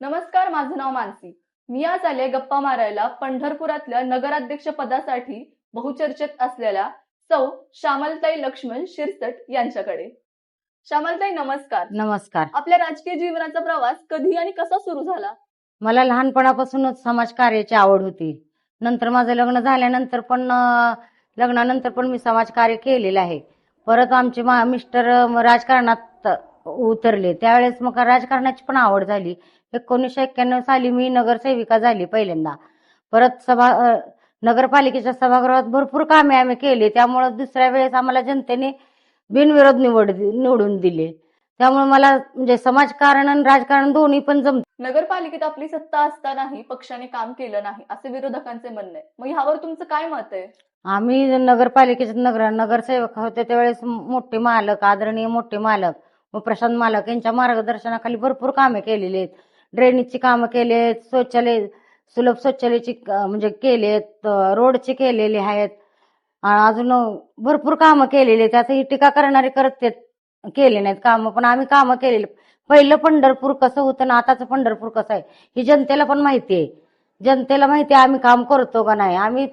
नमस्कार माझं नाव मानसी. मी आज आले गप्पा मारायला पंढरपुरातल्या नगराध्यक्ष पदासाठी बहुचर्चेत असलेल्या सौ श्यामलताई लक्ष्मण शिरसट यांच्याकडे. श्यामलताई नमस्कार. नमस्कार. आपल्या राजकीय जीवनाचा प्रवास कधी आणि कसा सुरू झाला? मला लहानपणापासूनच समाजकार्याची आवड होती. नंतर माझं लग्न झाल्यानंतर पण लग्नानंतर पण मी समाजकार्य केलेलं आहे. परत आमचे मिस्टर राजकारणात उतरले. त्यावेळेस मग राजकारणाची पण आवड झाली. एकोणीसशे एक्क्याण्णव साली मी नगरसेविका झाली पहिल्यांदा. परत सभा नगरपालिकेच्या सभागृहात भरपूर कामे आम्ही केली. त्यामुळे दुसऱ्या वेळेस आम्हाला जनतेने बिनविरोध निवड निवडून दिले. त्यामुळे मला म्हणजे समाजकारण आणि राजकारण दोन्ही पण जम नगरपालिकेत आपली सत्ता असतानाही पक्षाने काम केलं नाही असे विरोधकांचे म्हणणे. मग ह्यावर तुमचं काय मत आहे? आम्ही नगरपालिकेचे नगर नगरसेवक होते त्यावेळेस मोठे मालक आदरणीय मोठे मालक. व प्रशांत मालक यांच्या मार्गदर्शनाखाली भरपूर कामे केलेली आहेत. ड्रेनेजची कामं केलेत शौचालय सुलभ शौचालयाची म्हणजे केलेत आहेत रोडची केलेली आहेत. अजून भरपूर कामं केलेली आहेत. आता ही टीका करणारे करत केले नाहीत कामं पण आम्ही कामं केलेली. पहिलं पंढरपूर कसं होतं ना आताचं पंढरपूर कसं आहे ही जनतेला पण माहिती आहे. जनतेला माहिती आहे आम्ही काम करतो का नाही. आम्ही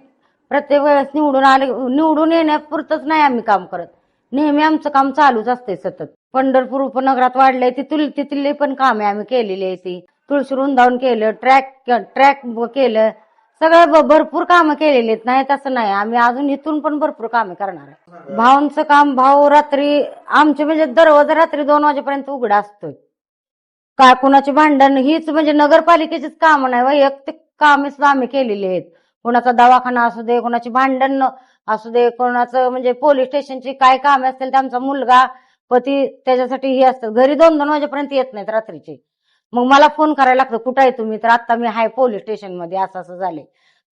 प्रत्येक वेळेस निवडून आले निवडून येण्यापुरतच नाही आम्ही काम करत. नेहमी आमचं काम चालूच असतंय सतत. पंढरपूर उपनगरात वाढले तिथून तिथले पण कामे आम्ही केलेली आहे ती. तुळशी रुंदावून केलं ट्रॅक ट्रॅक केलं. सगळं भरपूर कामं केलेली आहेत. नाही तसं नाही. आम्ही अजून इथून पण भरपूर कामे करणार आहे. भाऊंचं काम भाऊ रात्री आमचे म्हणजे दररोज रात्री दोन वाजेपर्यंत उघडा असतोय. काय कुणाचे भांडण? हीच म्हणजे नगरपालिकेचीच कामं नाही वैयक्तिक कामे सुद्धा आम्ही केलेली आहेत. कोणाचा दवाखाना असू दे कोणाची भांडण असू दे कोणाचं म्हणजे पोलीस स्टेशनची काय कामे असतील ते आमचा मुलगा पती त्याच्यासाठी हे असतात घरी दोन दोन वाजेपर्यंत येत नाहीत रात्रीचे. मग मला फोन करायला लागतो कुठं आहे तुम्ही? तर आता मी हाय पोलीस स्टेशनमध्ये असं असं झाले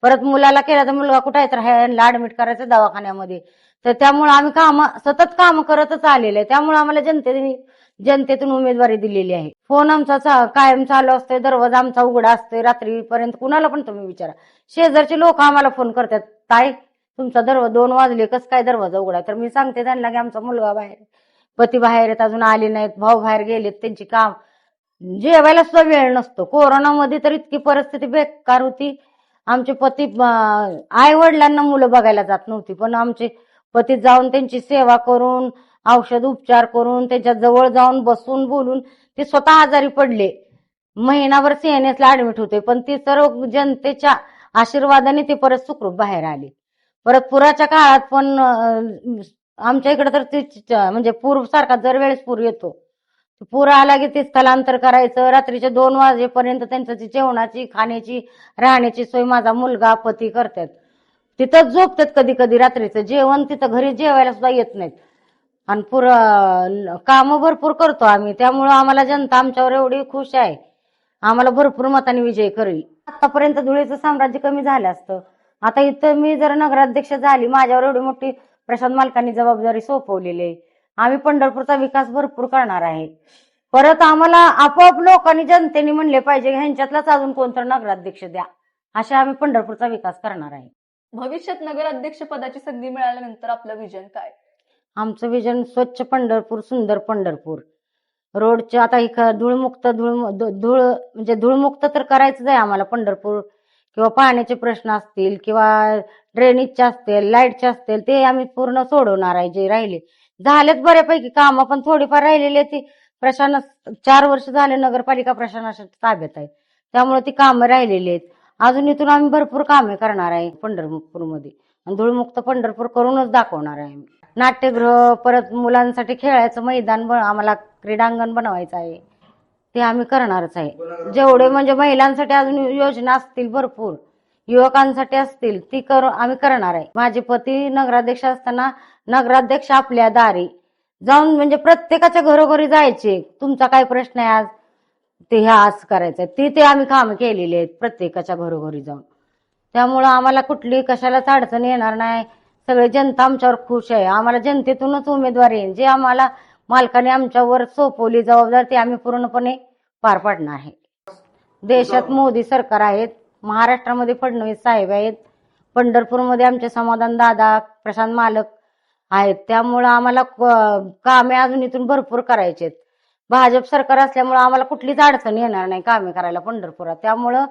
परत मुलाला केला तर मुलगा कुठं आहे? तर ह्याला ऍडमिट करायचं दवाखान्यामध्ये. तर त्यामुळे आम्ही काम सतत काम करतच आलेले आहे. त्यामुळे आम्हाला जनतेने जनतेतून उमेदवारी दिलेली आहे. फोन आमचा कायम चालू असतोय दरवाजा आमचा उघडा असतोय रात्रीपर्यंत कुणाला पण तुम्ही विचारा. शेजारचे लोक आम्हाला फोन करतात ताई तुमचा दरवाजा दोन वाजले कस काय दरवाजा उघडा? तर मी सांगते त्यांना की आमचा मुलगा बाहेर पती बाहेर आहेत अजून आले नाहीत भाऊ बाहेर गेलेत त्यांची काम. जेवायला सुद्धा वेळ नसतो. कोरोनामध्ये तर इतकी परिस्थिती बेकार होती. आमचे पती आई वडिलांना मुलं बघायला जात नव्हती पण आमचे पती जाऊन त्यांची सेवा करून औषध उपचार करून त्यांच्या जवळ जाऊन बसून बोलून ते स्वतः आजारी पडले. महिनाभर सीएनएसला ऍडमिट होते पण ते सर्व जनतेच्या आशीर्वादाने ते परत सुखरूप बाहेर आले. परत पुराच्या काळात पण आमच्या इकडे तर ते म्हणजे पूर सारखा जर वेळेस पूर येतो. पूर आला की ते स्थलांतर करायचं. रात्रीच्या दोन वाजेपर्यंत त्यांचं ती जेवणाची खाण्याची राहण्याची सोय माझा मुलगा पती करतात. तिथंच झोपतात कधी कधी रात्रीचं. जेवण तिथं घरी जेवायला सुद्धा येत नाहीत. आणि पुर काम भरपूर करतो आम्ही. त्यामुळं आम्हाला जनता आमच्यावर एवढी खुश आहे. आम्हाला भरपूर मताने विजय करेल आतापर्यंत धुळेचं साम्राज्य कमी झालं असतं. आता इथं मी जर नगराध्यक्ष झाली माझ्यावर एवढी मोठी प्रशांत मालकांनी जबाबदारी सोपवलेली आहे. आम्ही पंढरपूरचा विकास भरपूर करणार आहे. परत आम्हाला आपोआप लोकांनी जनतेने म्हणले पाहिजे ह्यांच्यातलाच अजून कोणतं नगराध्यक्ष द्या. अशा आम्ही पंढरपूरचा विकास करणार आहे. भविष्यात नगराध्यक्ष पदाची संधी मिळाल्यानंतर आपलं विजन काय? आमचं विजन स्वच्छ पंढरपूर सुंदर पंढरपूर. रोडचे आता धूळमुक्त धूळ धूळ म्हणजे धूळमुक्त तर करायचंच आहे आम्हाला पंढरपूर. किंवा पाण्याचे प्रश्न असतील किंवा ड्रेनेजचे असतील लाईटचे असतील ते आम्ही पूर्ण सोडवणार आहे जे राहिले. झालेत बऱ्यापैकी कामं पण थोडीफार राहिलेली ती. प्रशासन चार वर्ष झाले नगरपालिका प्रशासनाच्या ताब्यात आहे. त्यामुळे ती कामं राहिलेली आहेत. अजून इथून आम्ही भरपूर कामे करणार आहे पंढरपूरमध्ये. आणि धूळमुक्त पंढरपूर करूनच दाखवणार आहे आम्ही. नाट्यगृह परत मुलांसाठी खेळायचं मैदान बन- आम्हाला क्रीडांगण बनवायचं आहे. ते आम्ही करणारच आहे. जेवढे म्हणजे महिलांसाठी अजून योजना असतील भरपूर युवकांसाठी असतील ती कर आम्ही करणार आहे. माझे पती नगराध्यक्ष असताना नगराध्यक्ष आपल्या दारी. जाऊन म्हणजे प्रत्येकाच्या घरोघरी जायचे. तुमचा काय प्रश्न आहे आज? ते ह्या आज करायचं ती ते आम्ही काम केलेले आहेत प्रत्येकाच्या घरोघरी जाऊन. त्यामुळं आम्हाला कुठली कशालाच अडचण येणार नाही. सगळे जनता आमच्यावर खुश आहे. आम्हाला जनतेतूनच उमेदवारी आहे. जे आम्हाला मालकाने आमच्यावर सोपवली जबाबदारी ती आम्ही पूर्णपणे पार पाडणार आहे. देशात मोदी सरकार आहेत महाराष्ट्रामध्ये फडणवीस साहेब आहेत पंढरपूरमध्ये आमचे समाधान दादा प्रशांत मालक आहेत. त्यामुळं आम्हाला कामे अजून इथून भरपूर करायचे आहेत. भाजप सरकार असल्यामुळं आम्हाला कुठलीच अडचण येणार नाही कामे करायला पंढरपुरात. त्यामुळं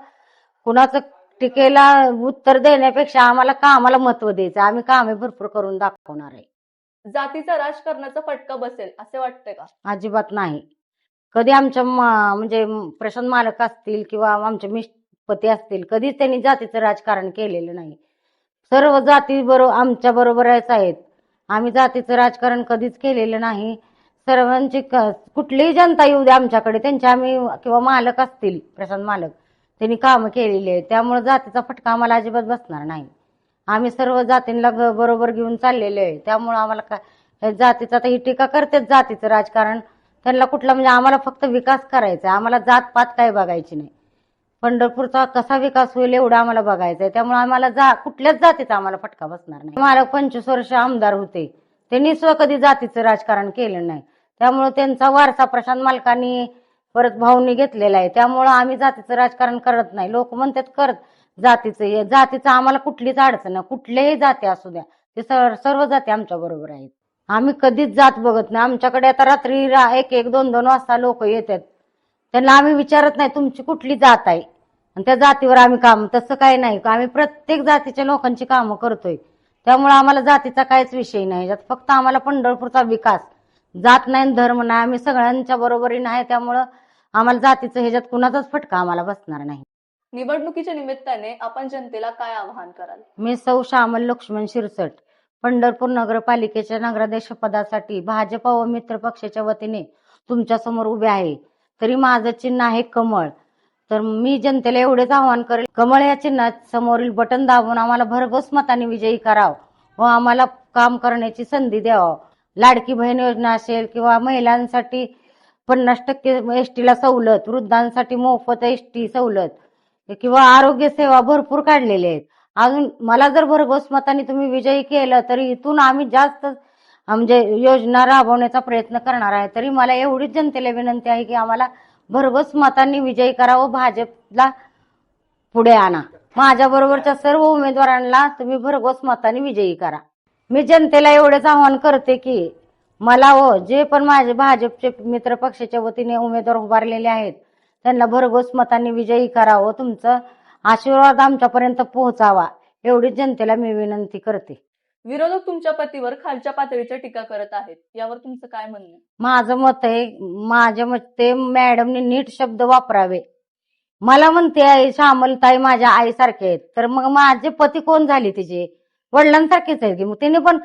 कुणाचं टीकेला उत्तर देण्यापेक्षा आम्हाला कामाला महत्त्व द्यायचं आम्ही कामे भरपूर करून दाखवणार आहे. जातीचा राजकारणाचा फटका बसेल असे वाटते का? अजिबात नाही. कधी आमच्या मा- म्हणजे प्रशांत मालक असतील किंवा आमचे मिष्पती असतील कधीच त्यांनी जातीचं राजकारण केलेलं नाही. सर्व जाती बरोबर आमच्या बरोबरच आहेत. आम्ही जातीचं राजकारण कधीच केलेलं नाही. सर्वांची क- कुठलीही जनता येऊ दे आमच्याकडे त्यांचे आम्ही किंवा मालक असतील प्रशांत मालक त्यांनी कामं केलेली आहेत. त्यामुळे जातीचा फटका आम्हाला अजिबात बसणार नाही. आम्ही सर्व जातींना बरोबर घेऊन चाललेले आहे. त्यामुळं आम्हाला काय हे जातीचं आता ही टीका करतेच जातीचं राजकारण. त्यांना कुठला म्हणजे आम्हाला फक्त विकास करायचा आहे. आम्हाला जात पात काय बघायची नाही. पंढरपूरचा कसा विकास होईल एवढा आम्हाला बघायचा आहे. त्यामुळे आम्हाला जा कुठल्याच जातीचा आम्हाला फटका बसणार नाही. मला पंचवीस वर्ष आमदार होते. त्यांनी स्व कधी जातीचं राजकारण केलं नाही. त्यामुळे त्यांचा वारसा प्रशांत मालकांनी परत भाऊनी घेतलेला आहे. त्यामुळं आम्ही जातीचं राजकारण करत नाही. लोक म्हणतात करत. जातीचं जातीचं आम्हाला कुठलीच अडचण नाही. कुठल्याही जाती असू द्या ते सर- सर्व जाती आमच्या बरोबर आहेत. आम्ही कधीच जात बघत नाही. आमच्याकडे आता रात्री रा- एक एक दोन दोन वाजता लोक येतात. त्यांना आम्ही विचारत नाही तुमची कुठली जात आहे? आणि त्या जातीवर आम्ही काम तसं काही नाही. आम्ही प्रत्येक जातीच्या लोकांची कामं करतोय. त्यामुळे आम्हाला जातीचा काहीच विषय नाही. यात फक्त आम्हाला पंढरपूरचा विकास. जात नाही धर्म नाही. आम्ही सगळ्यांच्या बरोबरीने आहे. त्यामुळं आम्हाला जातीचं ह्याच्यात कुणाचाच फटका आम्हाला बसणार नाही. निवडणुकीच्या निमित्ताने आपण जनतेला काय आवाहन कराल? मी सौ श्यामल लक्ष्मण शिरसट पंढरपूर नगरपालिकेच्या नगराध्यक्ष पदासाठी भाजप व मित्र पक्षाच्या वतीने तुमच्यासमोर उभे आहे. तरी माझं चिन्ह आहे कमळ. तर मी जनतेला एवढेच आवाहन करेल कमळ या चिन्हात समोरील बटन दाबून आम्हाला भरघोस मताने विजयी करावं व आम्हाला काम करण्याची संधी द्यावं. लाडकी बहीण योजना असेल किंवा महिलांसाठी पन्नास टक्के एस ला सवलत वृद्धांसाठी मोफत एस टी सवलत किंवा आरोग्य सेवा भरपूर काढलेल्या आहेत. अजून मला जर भर मताने तुम्ही विजयी केलं तरी इथून आम्ही जास्त म्हणजे योजना राबवण्याचा प्रयत्न करणार आहे. तरी मला एवढीच जनतेला विनंती आहे की आम्हाला भरघोस मतांनी विजयी करावं भाजपला पुढे आणा. माझ्या बरोबरच्या सर्व उमेदवारांना तुम्ही भरघोस मतांनी विजयी करा. मी जनतेला एवढेच आवाहन करते की मला हो जे पण माझे भाजपचे मित्र पक्षाच्या वतीने उमेदवार उभारलेले आहेत त्यांना भरघोस मतांनी विजयी करावं तुमचं आशीर्वाद आमच्यापर्यंत पोहोचावा. एवढीच जनतेला मी विनंती करते. विरोधक तुमच्या पतीवर खालच्या पातळीच्या टीका करत आहेत. यावर तुमचं काय म्हणणं? आहे? माझं मत आहे माझ्या मते मॅडमने नीट शब्द वापरावे. मला म्हणते आई श्यामलताई माझ्या आईसारखे आहेत. तर मग माझे पती कोण झाले तिचे? वडिलांसारखेच आहेत की मग? तिने पण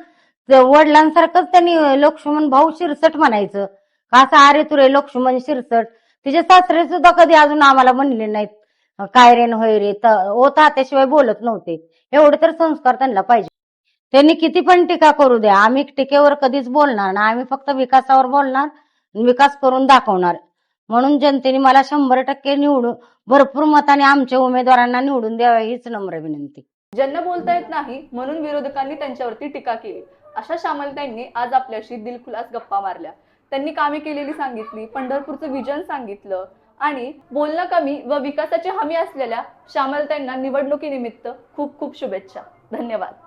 ते वडिलांसारखंच त्यांनी लक्ष्मण भाऊ शिरसट म्हणायचं. का असं अरे तुरे लक्ष्मण शिरसट? तिचे सासरे सुद्धा कधी अजून आम्हाला म्हणले नाहीत काय रे न होय रे? त- ओ बोलत नव्हते. एवढे तर संस्कार त्यांना पाहिजे. त्यांनी किती पण टीका करू द्या. आम्ही टीकेवर कधीच बोलणार ना. आम्ही फक्त विकासावर बोलणार विकास करून दाखवणार. म्हणून जनतेने मला शंभर टक्के निवडून भरपूर मताने आमच्या उमेदवारांना निवडून द्यावा हीच नम्र विनंती. ज्यांना बोलता येत नाही म्हणून विरोधकांनी त्यांच्यावरती टीका केली. अशा श्यामलताईंनी आज आपल्याशी दिलखुलास गप्पा मारल्या. त्यांनी कामे केलेली सांगितली पंढरपूरचं विजन सांगितलं आणि बोलणं कमी व विकासाची हमी असलेल्या श्यामलताईंना निवडणुकीनिमित्त खूप खूप शुभेच्छा. धन्यवाद.